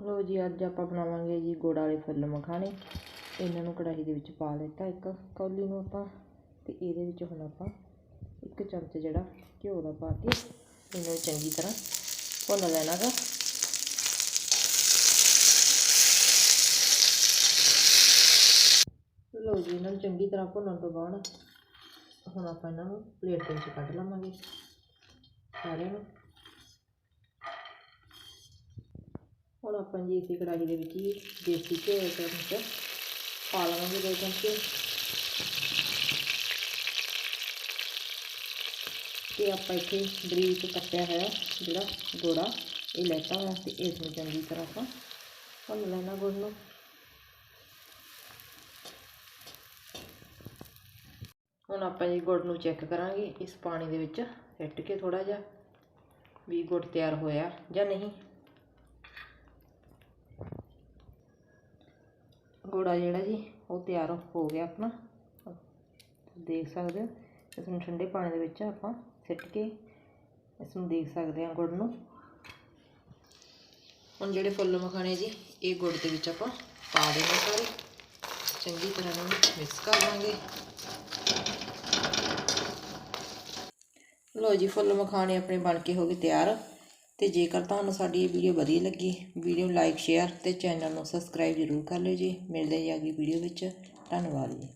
ਲੋ ਜੀ, ਅੱਜ ਆਪਾਂ ਬਣਾਵਾਂਗੇ ਜੀ ਗੁੜ ਵਾਲੇ ਫੁੱਲ ਮਖਾਣੇ। ਇਹਨਾਂ ਨੂੰ ਕੜਾਹੀ ਦੇ ਵਿੱਚ ਪਾ ਦਿੱਤਾ ਇੱਕ ਕੌਲੀ ਨੂੰ ਆਪਾਂ, ਤੇ ਇਹਦੇ ਵਿੱਚ ਹੁਣ ਆਪਾਂ ਇੱਕ ਚਮਚ ਜਿਹੜਾ ਘਿਓ ਦਾ ਪਾ ਕੇ ਇਹਨੂੰ ਚੰਗੀ ਤਰ੍ਹਾਂ ਭੁੰਨ ਲੈਣਾ ਗਾ ਲੋ ਜੀ, ਇਹਨਾਂ ਨੂੰ ਚੰਗੀ ਤਰ੍ਹਾਂ ਭੁੰਨਣ ਤੋਂ ਬਾਅਦ ਹੁਣ ਆਪਾਂ ਇਹਨਾਂ ਨੂੰ ਪਲੇਟ ਦੇ ਵਿੱਚ ਕੱਢ ਲਵਾਂਗੇ। ਸਾਰਿਆਂ ਨੂੰ। ਹੁਣ ਆਪਾਂ ਜੀ ਇਸੇ ਕੜਾਹੀ ਦੇ ਵਿੱਚ ਹੀ ਦੇਸੀ ਘਿਓ ਦਾ ਚਮਚ ਪਾ ਲਵਾਂਗੇ ਦੋ ਚਮਚੇ। ਤੇ ਆਪਾਂ ਇੱਥੇ ਬਰੀਕ ਕੱਟਿਆ ਹੋਇਆ ਜਿਹੜਾ ਗੋੜਾ, ਇਹ ਲੈਤਾ ਹੋਇਆ ਤੇ ਇਸ ਨੂੰ ਚੰਗੀ ਤਰ੍ਹਾਂ ਆਪਾਂ ਭੁੰਨ ਲੈਣਾ ਗੁੜ ਨੂੰ। ਹੁਣ ਆਪਾਂ ਜੀ ਗੁੜ ਨੂੰ ਚੈੱਕ ਕਰਾਂਗੇ, ਇਸ ਪਾਣੀ ਦੇ ਵਿੱਚ ਸਿੱਟ ਕੇ ਥੋੜਾ ਜਿਹਾ ਵੀ ਗੁੜ ਤਿਆਰ ਹੋਇਆ ਜਾਂ ਨਹੀਂ। ਗੋੜਾ ਜਿਹੜਾ ਜੀ, ਉਹ ਤਿਆਰ ਹੋ ਗਿਆ ਆਪਣਾ। ਦੇਖ ਸਕਦੇ ਹੋ, ਇਸ ਨੂੰ ਠੰਡੇ ਪਾਣੀ ਦੇ ਵਿੱਚ ਆਪਾਂ ਸਿੱਟ ਕੇ ਇਸ ਨੂੰ ਦੇਖ ਸਕਦੇ ਹਾਂ ਗੁੜ ਨੂੰ। ਹੁਣ ਜਿਹੜੇ ਫੁੱਲ ਮਖਾਣੇ ਜੀ, ਇਹ ਗੁੜ ਦੇ ਵਿੱਚ ਆਪਾਂ ਪਾ ਦੇਣੇ ਸਾਰੇ। ਚੰਗੀ ਤਰ੍ਹਾਂ ਨੂੰ ਮਿਕਸ ਕਰ ਲਾਂਗੇ। ਲੋ ਜੀ, ਫੁੱਲ ਮਖਾਣੇ ਆਪਣੇ ਬਣ ਕੇ ਹੋ ਗਏ ਤਿਆਰ। ਅਤੇ ਜੇਕਰ ਤੁਹਾਨੂੰ ਸਾਡੀ ਇਹ ਵੀਡੀਓ ਵਧੀਆ ਲੱਗੀ ਵੀਡੀਓ ਨੂੰ ਲਾਈਕ ਸ਼ੇਅਰ ਅਤੇ ਚੈਨਲ ਨੂੰ ਸਬਸਕ੍ਰਾਈਬ ਜ਼ਰੂਰ ਕਰ ਲਿਓ ਜੀ। ਮਿਲਦੇ ਹਾਂ ਜੀ ਅਗਲੀ ਵੀਡੀਓ ਵਿੱਚ। ਧੰਨਵਾਦ ਜੀ।